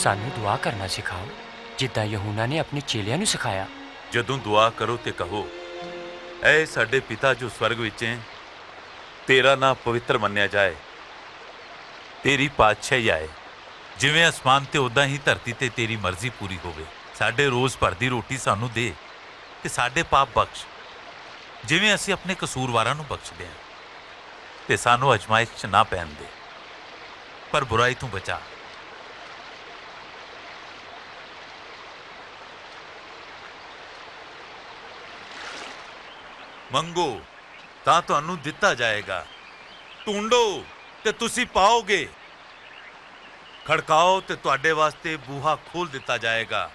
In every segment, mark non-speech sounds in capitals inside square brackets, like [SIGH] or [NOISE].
ਸਾਨੂੰ ਦੁਆ ਕਰਨਾ ਸਿਖਾਓ, ਜਿੱਦਾਂ ਯਹੂਨਾ ਨੇ ਆਪਣੇ ਚੇਲਿਆਂ ਨੂੰ ਸਿਖਾਇਆ। ਜਦੋਂ ਦੁਆ ਕਰੋ ਤੇ ਕਹੋ, ਐ ਸਾਡੇ ਪਿਤਾ ਜੋ ਸਵਰਗ ਵਿੱਚ ਹੈ, ਤੇਰਾ ਨਾਮ ਪਵਿੱਤਰ ਮੰਨਿਆ ਜਾਏ, ਤੇਰੀ ਪਾਤਸ਼ਾਹੀ ਆਏ। ਜਿਵੇਂ ਅਸਮਾਨ ਤੇ ਉਦਾਂ ਹੀ ਧਰਤੀ ਤੇ ਤੇਰੀ ਮਰਜ਼ੀ ਪੂਰੀ ਹੋਵੇ। ਸਾਡੇ ਰੋਜ਼ ਭਰ ਦੀ ਰੋਟੀ ਸਾਨੂੰ ਦੇ ਤੇ ਸਾਡੇ ਪਾਪ ਬਖਸ਼। ਜਿਵੇਂ ਅਸੀਂ ਆਪਣੇ ਕਸੂਰਵਾਰਾਂ ਨੂੰ ਬਖਸ਼ਦੇ ਹਾਂ, ਤੇ ਸਾਨੂੰ ਅਜਮਾਇਸ਼ 'ਚ ਨਾ ਪੈਣ ਦੇ। ਪਰ ਬੁਰਾਈ ਤੋਂ ਬਚਾ। ਮੰਗੋ, ਤਾਂ ਤੁਹਾਨੂੰ ਦਿੱਤਾ ਜਾਏਗਾ। ਢੂੰਡੋ ਤੇ ਤੁਸੀਂ ਪਾਓਗੇ। ਖੜਕਾਓ ਤੇ ਤੁਹਾਡੇ ਵਾਸਤੇ ਬੂਹਾ ਖੋਲ ਦਿੱਤਾ ਜਾਏਗਾ।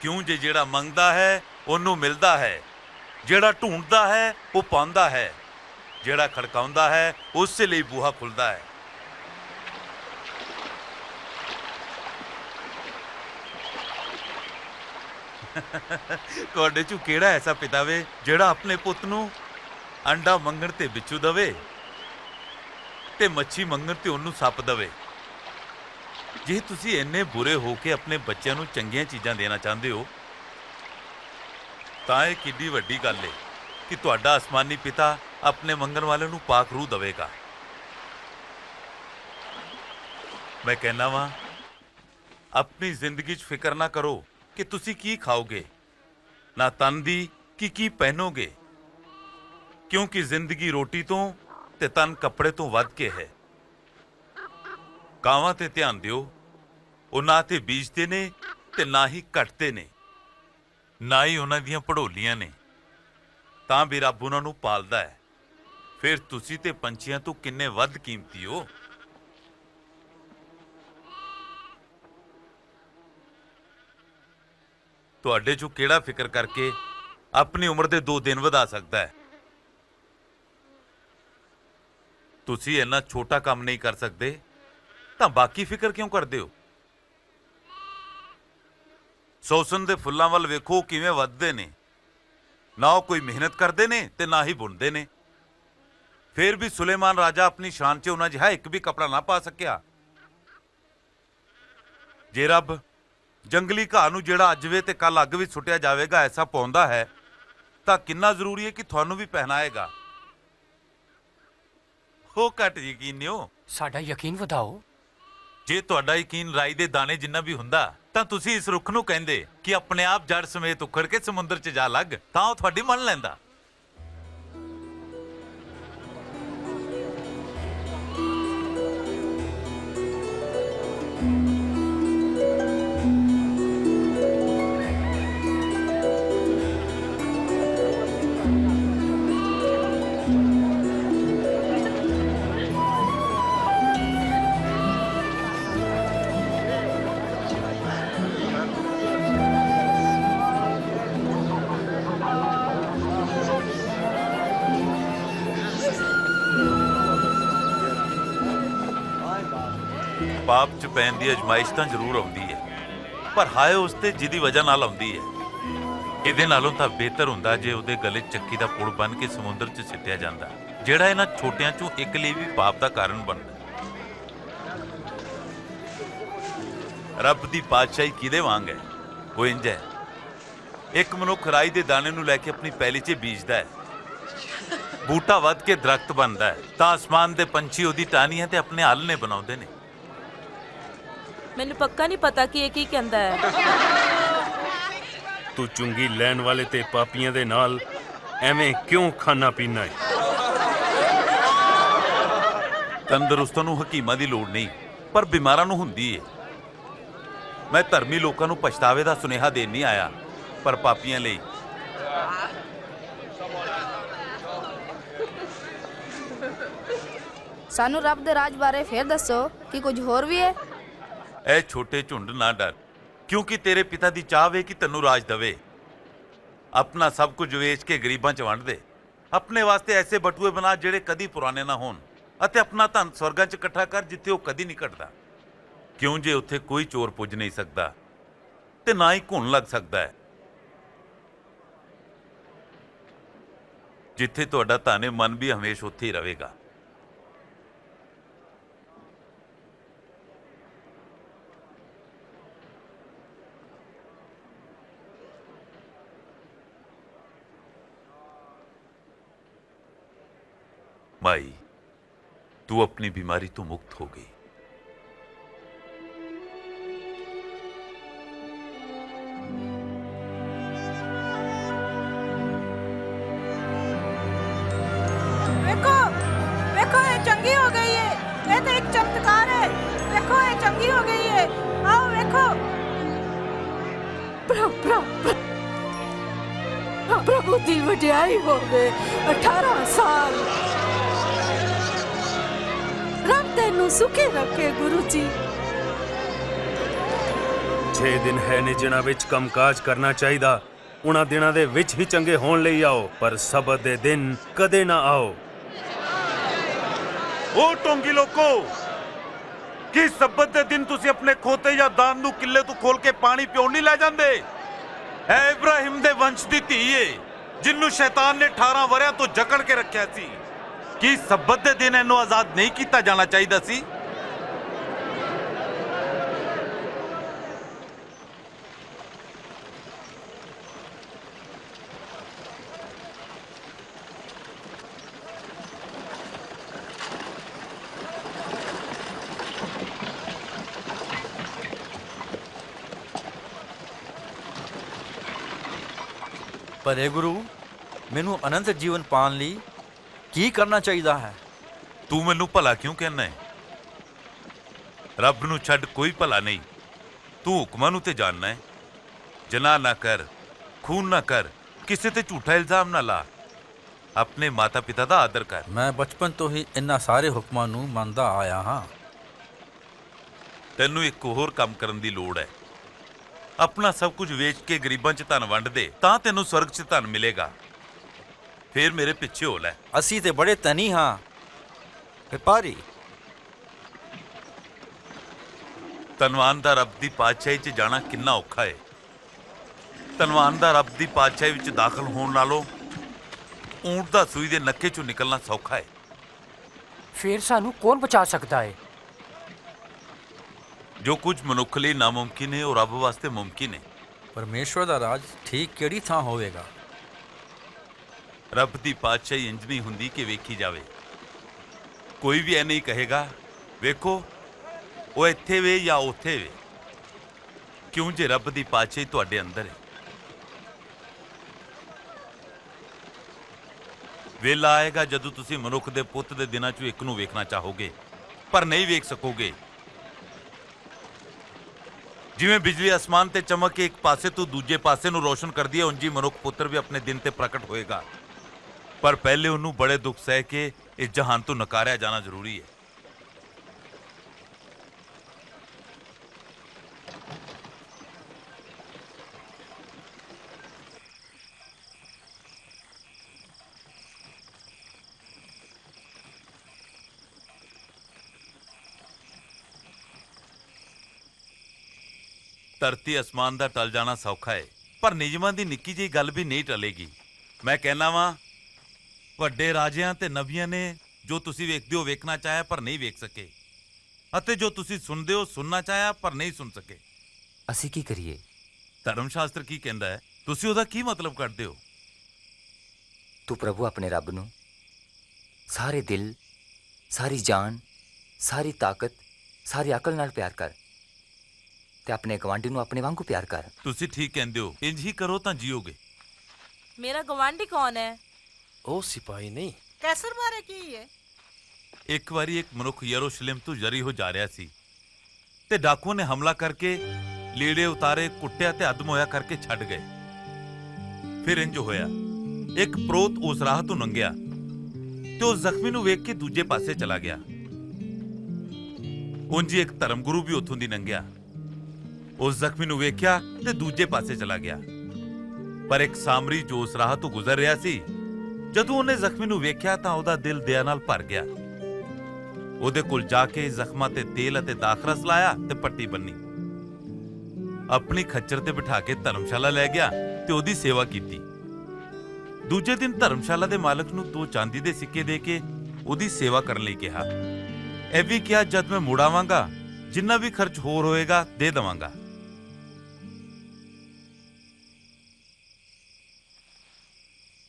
ਕਿਉਂ ਜੇ ਜਿਹੜਾ ਮੰਗਦਾ ਹੈ, ਉਹਨੂੰ ਮਿਲਦਾ ਹੈ। ਜਿਹੜਾ ਢੂੰਡਦਾ ਹੈ, ਉਹ ਪਾਉਂਦਾ ਹੈ। ਜਿਹੜਾ ਖੜਕਾਉਂਦਾ ਹੈ, ਉਸ ਲਈ ਬੂਹਾ ਖੁੱਲਦਾ ਹੈ। ਤੁਹਾਡੇ ਚੋਂ ਕਿਹੜਾ ਐਸਾ ਪਿਤਾ ਵੇ ਜਿਹੜਾ ਆਪਣੇ ਪੁੱਤ ਨੂੰ ਅੰਡਾ ਮੰਗਣ ਤੇ ਬਿੱਛੂ ਦਵੇ ਤੇ ਮੱਛੀ ਮੰਗਣ ਤੇ ਉਹਨੂੰ ਸੱਪ ਦਵੇ? ਜੇ ਤੁਸੀਂ ਇੰਨੇ ਬੁਰੇ ਹੋ ਕੇ ਆਪਣੇ ਬੱਚਿਆਂ ਨੂੰ ਚੰਗੀਆਂ ਚੀਜ਼ਾਂ ਦੇਣਾ ਚਾਹੁੰਦੇ ਹੋ, ਤਾਂ ਇਹ ਕਿੱਡੀ ਵੱਡੀ ਗੱਲ ਏ ਕਿ ਤੁਹਾਡਾ ਅਸਮਾਨੀ ਪਿਤਾ ਆਪਣੇ ਮੰਗਣ ਵਾਲੇ ਨੂੰ ਪਾਕ ਰੂਹ ਦੇਵੇਗਾ। ਮੈਂ ਕਹਿਣਾ ਵਾਂ, ਆਪਣੀ ਜ਼ਿੰਦਗੀ 'ਚ ਫਿਕਰ ਨਾ ਕਰੋ। ਕਿ ਤੁਸੀਂ ਕੀ ਖਾਓਗੇ? ਨਾ ਤਨ ਦੀ ਕਿ ਕੀ ਪਹਿਨੋਗੇ? ਕਿਉਂਕਿ ਜ਼ਿੰਦਗੀ ਰੋਟੀ ਤੋਂ ਤੇ ਤਨ ਕੱਪੜੇ ਤੋਂ ਵੱਧ ਕੇ ਹੈ। ਕਾਵਾਂ ਤੇ ਧਿਆਨ ਦਿਓ। ਉਹ ਨਾ ਤੇ ਬੀਜਦੇ ਨੇ ਤੇ ਨਾ ਹੀ ਕੱਟਦੇ ਨੇ। ਨਾ ਹੀ ਉਹਨਾਂ ਦੀਆਂ ਪੜੋਲੀਆਂ ਨੇ। ਤਾਂ ਵੀ ਰੱਬ ਉਹਨਾਂ ਨੂੰ ਪਾਲਦਾ ਹੈ। ਫਿਰ ਤੁਸੀਂ ਤੇ ਪੰਛੀਆਂ ਤੋਂ ਕਿੰਨੇ ਵੱਧ ਕੀਮਤੀ ਹੋ? ਤੁਹਾਡੇ ਚੋਂ ਕਿਹੜਾ ਫਿਕਰ ਕਰਕੇ ਆਪਣੀ ਉਮਰ ਦੇ 2 ਦਿਨ ਵਧਾ ਸਕਦਾ ਹੈ? ਤੁਸੀਂ ਇੰਨਾ ਛੋਟਾ ਕੰਮ ਨਹੀਂ ਕਰ ਸਕਦੇ, ਤਾਂ ਬਾਕੀ ਫਿਕਰ ਕਿਉਂ ਕਰਦੇ ਹੋ? ਸੋਸਨ ਦੇ ਫੁੱਲਾਂ ਵੱਲ ਵੇਖੋ ਕਿਵੇਂ ਵੱਧਦੇ ਨੇ। ਨਾ ਉਹ ਕੋਈ ਮਿਹਨਤ ਕਰਦੇ ਨੇ ਤੇ ਨਾ ਹੀ ਬੁਣਦੇ ਨੇ। ਫਿਰ ਵੀ ਸੁਲੇਮਾਨ ਰਾਜਾ ਆਪਣੀ ਸ਼ਾਨ 'ਚ ਉਹਨਾਂ ਜਿਹਾ ਇੱਕ ਵੀ ਕਪੜਾ ਨਾ ਪਾ ਸਕਿਆ। ਜੇ ਰੱਬ ਜੰਗਲੀ ਘਾਹ ਨੂੰ ਜਿਹੜਾ ਅੱਜ ਵੇ ਤੇ ਕੱਲ ਅੱਗ ਵਿੱਚ ਸੁੱਟਿਆ ਜਾਵੇਗਾ ਐਸਾ ਪਾਉਂਦਾ ਹੈ ਤਾਂ ਕਿੰਨਾ ਜ਼ਰੂਰੀ ਹੈ ਕਿ ਤੁਹਾਨੂੰ ਵੀ ਪਹਿਨਾਏਗਾ। ਹੋ ਘੱਟ ਯਕੀਨਿਓ ਸਾਡਾ ਯਕੀਨ ਵਧਾਓ। ਜੇ ਤੁਹਾਡਾ ਯਕੀਨ ਰਾਈ ਦੇ ਦਾਣੇ ਜਿੰਨਾ ਵੀ ਹੁੰਦਾ ਤਾਂ ਤੁਸੀਂ ਇਸ ਰੁੱਖ ਨੂੰ ਕਹਿੰਦੇ ਕਿ ਆਪਣੇ ਆਪ ਜੜ ਸਮੇਤ ਉਖੜ ਕੇ ਸਮੁੰਦਰ 'ਚ ਜਾ ਲੱਗ ਤਾਂ ਉਹ ਤੁਹਾਡੀ ਮੰਨ ਲੈਂਦਾ। ਪੈਣ ਦੀ ਅਜਮਾਇਸ਼ ਤਾਂ ਜ਼ਰੂਰ ਆਉਂਦੀ ਹੈ। ਪਰ ਹਾਏ, ਉਸ ਤੇ ਜਿਹਦੀ ਵਜ੍ਹਾ ਨਾਲ ਆਉਂਦੀ ਹੈ। ਇਹਦੇ ਨਾਲੋਂ ਤਾਂ ਬਿਹਤਰ ਹੁੰਦਾ ਜੇ ਉਹਦੇ ਗਲੇ ਚੱਕੀ ਦਾ ਪੁਲ ਬਨ ਕੇ ਸਮੁੰਦਰ 'ਚ ਸਿੱਟਿਆ ਜਾਂਦਾ। ਜਿਹੜਾ ਇਹਨਾਂ ਛੋਟਿਆਂ 'ਚੋਂ ਇੱਕ ਲਈ ਵੀ ਪਾਪ ਦਾ ਕਾਰਨ ਬਣਦਾ। ਰੱਬ ਦੀ ਪਾਤਸ਼ਾਹੀ ਕਿਹਦੇ ਵਾਂਗ ਹੈ? ਉਹ ਇੰਜ ਹੈ। ਇੱਕ ਮਨੁੱਖ ਰਾਈ ਦੇ ਦਾਣੇ ਨੂੰ ਲੈ ਕੇ ਆਪਣੀ ਪੈਲੀ 'ਚ ਬੀਜਦਾ ਹੈ। ਬੂਟਾ ਵੱਧ ਕੇ ਦਰਖਤ ਬਣਦਾ ਹੈ। ਤਾਂ ਅਸਮਾਨ ਦੇ ਪੰਛੀ ਉਹਦੀ ਟਾਹਣੀਆਂ ਤੇ ਆਪਣੇ ਆਲਣੇ ਬਣਾਉਂਦੇ ਨੇ। ਮੈਨੂੰ ਪੱਕਾ ਨਹੀਂ ਪਤਾ ਕਿ ਇਹ ਕੀ ਕਹਿੰਦਾ ਹੈ। ਤੂੰ ਚੁੰਗੀ ਲੈਣ ਵਾਲੇ ਤੇ ਪਾਪੀਆਂ ਦੇ ਨਾਲ ਐਵੇਂ ਕਿਉਂ ਖਾਣਾ ਪੀਣਾ ਹੈ? ਤੰਦਰੁਸਤਾਂ ਨੂੰ ਹਕੀਮਾਂ ਦੀ ਲੋੜ ਨਹੀਂ ਪਰ ਬਿਮਾਰਾਂ ਨੂੰ ਹੁੰਦੀ ਏ। ਮੈਂ ਧਰਮੀ ਲੋਕਾਂ ਨੂੰ ਪਛਤਾਵੇ ਦਾ ਸੁਨੇਹਾ ਦੇਣ ਨਹੀਂ ਆਇਆ ਪਰ ਪਾਪੀਆਂ ਲਈ। ਸਾਨੂੰ ਰੱਬ ਦੇ ਰਾਜ ਬਾਰੇ ਫੇਰ ਦੱਸੋ ਕਿ ਕੁਝ ਹੋਰ ਵੀ ਹੈ? ਐ ਛੋਟੇ ਝੁੰਡ ਨਾ ਡਰ, ਕਿਉਂਕਿ ਤੇਰੇ ਪਿਤਾ ਦੀ ਚਾਹ ਵੇ ਕਿ ਤੈਨੂੰ ਰਾਜ ਦਵੇ। ਆਪਣਾ ਸਭ ਕੁਝ ਵੇਚ ਕੇ ਗਰੀਬਾਂ 'ਚ ਵੰਡ ਦੇ। ਆਪਣੇ ਵਾਸਤੇ ਐਸੇ ਬਟੂਏ ਬਣਾ ਜਿਹੜੇ ਕਦੀ ਪੁਰਾਣੇ ਨਾ ਹੋਣ ਅਤੇ ਆਪਣਾ ਧਨ ਸਵਰਗਾਂ 'ਚ ਇਕੱਠਾ ਕਰ ਜਿੱਥੇ ਉਹ ਕਦੀ ਨਹੀਂ ਘਟਦਾ। ਕਿਉਂ ਜੇ ਉੱਥੇ ਕੋਈ ਚੋਰ ਪੁੱਜ ਨਹੀਂ ਸਕਦਾ ਤੇ ਨਾ ਹੀ ਘੁਣ ਲੱਗ ਸਕਦਾ ਹੈ। ਜਿੱਥੇ ਤੁਹਾਡਾ ਧਨ ਹੈ, ਮਨ ਵੀ ਹਮੇਸ਼ਾ ਉੱਥੇ ਹੀ ਰਹੇਗਾ। ਮਾਈ ਤੂੰ ਆਪਣੀ ਬਿਮਾਰੀ ਤੋਂ ਮੁਕਤ ਹੋ ਗਈ ਵੇਖੋ ਵੇਖੋ ਇਹ ਚੰਗੀ ਹੋ ਗਈ ਹੈ ਇਹ ਤਾਂ ਇੱਕ ਚਮਤਕਾਰ ਹੈ ਵੇਖੋ ਇਹ ਚੰਗੀ ਹੋ ਗਈ ਹੈ ਆਓ ਵੇਖੋ ਪ੍ਰਭੂ ਪ੍ਰਭੂ ਦੀ ਵਡਿਆਈ ਹੋਵੇ 18 ਸਾਲ ਰੱਬ ਤੈਨੂੰ ਸੁਖੀ ਰੱਖੇ ਗੁਰੂ ਜੀ 6 ਦਿਨ ਹੈ ਨੇ ਜਿਨ੍ਹਾਂ ਵਿੱਚ ਕੰਮਕਾਜ ਕਰਨਾ ਚਾਹੀਦਾ। ਉਹਨਾਂ ਦਿਨਾਂ ਦੇ ਵਿੱਚ ਹੀ ਚੰਗੇ ਹੋਣ ਲਈ ਆਓ ਪਰ ਸਬਤ ਦੇ ਦਿਨ ਕਦੇ ਨਾ ਆਓ। ਉਹ ਟੋਂਗੀ ਲੋਕੋ ਕੀ ਸਬਤ ਦੇ ਦਿਨ ਤੁਸੀਂ ਆਪਣੇ ਖੋਤੇ ਜਾਂ ਦਾਨ ਨੂੰ ਕਿੱਲੇ ਤੋਂ ਖੋਲ ਕੇ ਪਾਣੀ ਪਿਉਣ ਨਹੀਂ ਲੈ ਜਾਂਦੇ? ਐ ਇਬਰਾਹਿਮ ਦੇ ਵੰਸ਼ ਦੀ ਧੀ ਏ ਜਿਹਨੂੰ ਸ਼ੈਤਾਨ ਨੇ 18 ਵਰਿਆਂ ਤੋਂ ਜਕੜ ਕੇ ਰੱਖਿਆ ਸੀ। ਕੀ ਸਬਤ ਦੇ ਦਿਨ ਇਹਨੂੰ ਆਜ਼ਾਦ ਨਹੀਂ ਕੀਤਾ ਜਾਣਾ ਚਾਹੀਦਾ ਸੀ? ਭਲੇ ਗੁਰੂ, ਮੈਨੂੰ ਅਨੰਤ ਜੀਵਨ ਪਾਣ ਲਈ ਕੀ ਕਰਨਾ ਚਾਹੀਦਾ ਹੈ? ਤੂੰ ਮੈਨੂੰ ਭਲਾ ਕਿਉਂ ਕਹਿੰਦਾ ਹੈ? ਰੱਬ ਨੂੰ ਛੱਡ ਕੋਈ ਭਲਾ ਨਹੀਂ। ਤੂੰ ਹੁਕਮਾਂ ਨੂੰ ਤੇ ਜਾਣਨਾ ਹੈ। ਜਨਾ ਨਾ ਕਰ ਖੂਨ ਨਾ ਕਰ ਕਿਸੇ ਤੇ ਝੂਠਾ ਇਲਜ਼ਾਮ ਨਾ ਲਾ। ਆਪਣੇ ਮਾਤਾ ਪਿਤਾ ਦਾ ਆਦਰ ਕਰ। ਮੈਂ ਬਚਪਨ ਤੋਂ ਹੀ ਇਨ੍ਹਾਂ ਸਾਰੇ ਹੁਕਮਾਂ ਨੂੰ ਮੰਨਦਾ ਆਇਆ ਹਾਂ। ਤੈਨੂੰ ਇੱਕ ਹੋਰ ਕੰਮ ਕਰਨ ਦੀ ਲੋੜ ਹੈ। ਆਪਣਾ ਸਭ ਕੁਝ ਵੇਚ ਕੇ ਗਰੀਬਾਂ 'ਚ ਧਨ ਵੰਡ ਦੇ ਤਾਂ ਤੈਨੂੰ ਸਵਰਗ 'ਚ ਧਨ ਮਿਲੇਗਾ। ਫੇਰ ਮੇਰੇ ਪਿੱਛੇ ਹੋ ਲੈ। ਅਸੀਂ ਤੇ ਬੜੇ ਤਨੀ ਹਾਂ। ਵਪਾਰੀ ਧਨਵਾਨ ਦਾ ਰੱਬ ਦੀ ਪਾਤਸ਼ਾਹੀ 'ਚ ਜਾਣਾ ਕਿੰਨਾ ਔਖਾ ਹੈ ਧਨਵਾਨ ਦਾ ਰੱਬ ਦੀ ਪਾਤਸ਼ਾਹੀ ਵਿੱਚ ਦਾਖਲ ਹੋਣ ਨਾਲੋਂ ਊਂਟ ਦਾ ਸੂਈ ਦੇ ਨੱਕੇ 'ਚੋਂ ਨਿਕਲਣਾ ਸੌਖਾ ਹੈ ਫਿਰ ਸਾਨੂੰ ਕੌਣ ਬਚਾ ਸਕਦਾ ਹੈ ਜੋ ਕੁਝ ਮਨੁੱਖ ਲਈ ਨਾਮੁਮਕਿਨ ਹੈ ਉਹ ਰੱਬ ਵਾਸਤੇ ਮੁਮਕਿਨ ਹੈ ਪਰਮੇਸ਼ਵਰ ਦਾ ਰਾਜ ਠੀਕ ਕਿਹੜੀ ਥਾਂ ਹੋਵੇਗਾ? ਰੱਬ ਦੀ ਪਾਤਸ਼ਾਹੀ ਇੰਜ ਨਹੀਂ ਹੁੰਦੀ ਕਿ ਵੇਖੀ ਜਾਵੇ। ਕੋਈ ਵੀ ਐ ਨਹੀਂ ਕਹੇਗਾ, ਵੇਖੋ, ਉਹ ਇੱਥੇ ਵੇ ਜਾਂ ਉੱਥੇ ਵੇ। ਕਿਉਂ ਜੇ ਰੱਬ ਦੀ ਪਾਤਸ਼ਾਹੀ ਤੁਹਾਡੇ ਅੰਦਰ ਹੈ? ਵੇਲਾ ਆਏਗਾ ਜਦੋਂ ਤੁਸੀਂ ਮਨੁੱਖ ਦੇ ਪੁੱਤ ਦੇ ਦਿਨਾਂ 'ਚੋਂ ਇੱਕ ਨੂੰ ਵੇਖਣਾ ਚਾਹੋਗੇ, ਪਰ ਨਹੀਂ ਵੇਖ ਸਕੋਗੇ। ਜਿਵੇਂ ਬਿਜਲੀ ਅਸਮਾਨ ਤੇ ਚਮਕ ਕੇ ਇੱਕ ਪਾਸੇ ਤੋਂ ਦੂਜੇ ਪਾਸੇ ਨੂੰ ਰੋਸ਼ਨ ਕਰਦੀ ਹੈ, ਉਂਝ ਹੀ ਮਨੁੱਖ ਪੁੱਤਰ ਵੀ ਆਪਣੇ ਦਿਨ ਤੇ ਪ੍ਰਗਟ ਹੋਏਗਾ। ਪਰ ਪਹਿਲੇ ਉਹਨੂੰ ਬੜੇ ਦੁੱਖ ਸਹਿ ਕੇ ਇਸ ਜਹਾਨ ਤੋਂ ਨਕਾਰਿਆ ਜਾਣਾ ਜ਼ਰੂਰੀ ਹੈ। ਧਰਤੀ ਅਸਮਾਨ ਦਾ ਟਲ ਜਾਣਾ ਸੌਖਾ ਹੈ, ਪਰ ਨਿਯਮਾਂ ਦੀ ਨਿੱਕੀ ਜਿਹੀ ਗੱਲ ਵੀ ਨਹੀਂ ਟਲੇਗੀ। ਮੈਂ ਕਹਿਣਾ ਵਾਂ ਵੱਡੇ ਰਾਜਿਆਂ ਤੇ ਨਬੀਆਂ ਨੇ ਜੋ ਤੁਸੀਂ ਵੇਖਦੇ ਹੋ ਵੇਖਣਾ ਚਾਹਿਆ ਪਰ ਨਹੀਂ ਵੇਖ ਸਕੇ। ਅਤੇ ਜੋ ਤੁਸੀਂ ਸੁਣਦੇ ਹੋ ਸੁਣਨਾ ਚਾਹਿਆ ਪਰ ਨਹੀਂ ਸੁਣ ਸਕੇ। ਅਸੀਂ ਕੀ ਕਰੀਏ? ਧਰਮ ਸ਼ਾਸਤਰ ਕੀ ਕਹਿੰਦਾ ਹੈ? ਤੁਸੀਂ ਉਹਦਾ ਕੀ ਮਤਲਬ ਕੱਢਦੇ ਹੋ? ਤੂੰ ਪ੍ਰਭੂ ਆਪਣੇ ਰੱਬ ਨੂੰ ਸਾਰੇ ਦਿਲ ਸਾਰੀ ਜਾਨ ਸਾਰੀ ਤਾਕਤ ਸਾਰੀ ਅਕਲ ਨਾਲ ਪਿਆਰ ਕਰ ਤੇ ਆਪਣੇ ਗਵਾਂਢੀ ਨੂੰ ਆਪਣੇ ਵਾਂਗੂ ਪਿਆਰ ਕਰ। ਤੁਸੀਂ ਠੀਕ ਕਹਿੰਦੇ ਹੋ। ਇੰਜ ਹੀ ਕਰੋ ਤਾਂ ਜੀਓਗੇ। ਮੇਰਾ ਗਵਾਂਢੀ ਕੌਣ ਹੈ? ਉਹ ਸਿਪਾਹੀ ਨਹੀਂ। ਕੈਸਰ ਬਾਰੇ ਕੀ ਹੈ? ਇੱਕ ਵਾਰੀ ਇੱਕ ਮਨੁੱਖ ਯਰੂਸ਼ਲਮ ਤੋਂ ਜਰੀ ਹੋ ਜਾ ਰਿਹਾ ਸੀ ਤੇ ਡਾਕੂਆਂ ਨੇ ਹਮਲਾ ਕਰਕੇ ਲੀੜੇ ਉਤਾਰੇ ਕੁੱਟਿਆ ਤੇ ਅਦਮ ਹੋਇਆ ਕਰਕੇ ਛੱਡ ਗਏ। ਫਿਰ ਇੰਜ ਹੋਇਆ। ਇੱਕ ਪ੍ਰੋਤ ਉਸ ਰਾਹ ਤੋਂ ਲੰਘਿਆ ਤੇ ਉਸ ਜ਼ਖਮੀ ਨੂੰ ਵੇਖ ਕੇ ਦੂਜੇ ਪਾਸੇ ਚਲਾ ਗਿਆ। ਉਂਝ ਇੱਕ ਧਰਮ ਗੁਰੂ ਵੀ ਉੱਥੋਂ ਦੀ ਲੰਘਿਆ ਉਸ ਜ਼ਖਮੀ ਨੂੰ ਵੇਖਿਆ ਤੇ ਦੂਜੇ ਪਾਸੇ ਚਲਾ ਗਿਆ। ਪਰ ਇੱਕ ਸਾਮਰੀ ਜੋ ਉਸ ਰਾਹ ਤੋਂ ਗੁਜ਼ਰ ਰਿਹਾ ਸੀ ਜਦੋਂ ਉਹਨੇ ਜ਼ਖਮੀ ਨੂੰ ਵੇਖਿਆ ਤਾਂ ਉਹਦਾ ਦਿਲ ਦਇਆ ਨਾਲ ਭਰ ਗਿਆ। ਉਹਦੇ ਕੋਲ ਜਾ ਕੇ ਜ਼ਖਮਾਂ ਤੇ ਤੇਲ ਅਤੇ ਦਾਖਰਸ ਲਾਇਆ ਤੇ ਪੱਟੀ ਬੰਨੀ। ਆਪਣੀ ਖੱਚਰ ਤੇ ਬਿਠਾ ਕੇ ਧਰਮਸ਼ਾਲਾ ਲੈ ਗਿਆ ਤੇ ਉਹਦੀ ਸੇਵਾ ਕੀਤੀ। ਦੂਜੇ ਦਿਨ ਧਰਮਸ਼ਾਲਾ ਦੇ ਮਾਲਕ ਨੂੰ ਦੋ ਚਾਂਦੀ ਦੇ ਸਿੱਕੇ ਦੇ ਕੇ ਉਹਦੀ ਸੇਵਾ ਕਰਨ ਲਈ ਕਿਹਾ। ਇਹ ਵੀ ਕਿਹਾ, ਜਦ ਮੈਂ ਮੁੜ ਆਵਾਂਗਾ, ਜਿੰਨਾ ਵੀ ਖਰਚ ਹੋਰ ਹੋਏਗਾ, ਦੇ ਦਵਾਂਗਾ।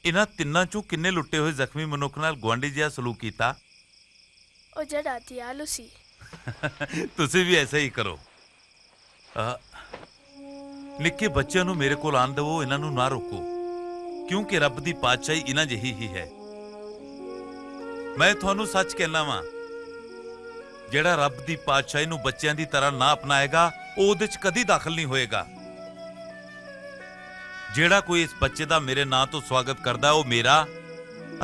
ਇਹਨਾਂ ਤਿੰਨਾਂ ਚੋਂ ਕਿੰਨੇ ਲੁੱਟੇ ਹੋਏ ਜ਼ਖਮੀ ਮਨੁੱਖ ਨਾਲ ਗੁਆਂਢੀ ਜਿਹਾ ਸਲੂਕ ਕੀਤਾ? ਉਹ ਜਿਹੜਾ ਦਿਆਲੂ ਸੀ। [LAUGHS] ਤੁਸੀਂ ਵੀ ਐਸਾ ਹੀ ਕਰੋ। ਨਿੱਕੇ ਬੱਚਿਆਂ ਨੂੰ ਮੇਰੇ ਕੋਲ ਆਣ ਦਿਵੋ ਇਹਨਾਂ ਨੂੰ ਨਾ ਰੋਕੋ। ਕਿਉਂਕਿ ਰੱਬ ਦੀ ਪਾਤਸ਼ਾਹੀ ਇਹਨਾਂ ਜਿਹੀ ਹੀ ਹੈ। ਮੈਂ ਤੁਹਾਨੂੰ ਸੱਚ ਕਹਿਣਾ ਵਾਂ ਜਿਹੜਾ ਰੱਬ ਦੀ ਪਾਤਸ਼ਾਹੀ ਨੂੰ ਬੱਚਿਆਂ ਦੀ ਤਰ੍ਹਾਂ ਨਾ ਅਪਣਾਏਗਾ ਉਹ ਉਹਦੇ 'ਚ ਕਦੀ ਦਾਖਲ ਨਹੀਂ ਹੋਏਗਾ। ਜਿਹੜਾ ਕੋਈ ਇਸ ਬੱਚੇ ਦਾ ਮੇਰੇ ਨਾਂ ਤੋਂ ਸਵਾਗਤ ਕਰਦਾ ਉਹ ਮੇਰਾ,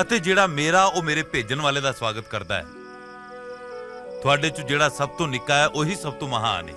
ਅਤੇ ਜਿਹੜਾ ਮੇਰਾ, ਉਹ ਮੇਰੇ ਭੇਜਣ ਵਾਲੇ ਦਾ ਸਵਾਗਤ ਕਰਦਾ ਹੈ। ਤੁਹਾਡੇ 'ਚੋਂ ਜਿਹੜਾ ਸਭ ਤੋਂ ਨਿੱਕਾ ਹੈ, ਉਹੀ ਸਭ ਤੋਂ ਮਹਾਨ ਹੈ।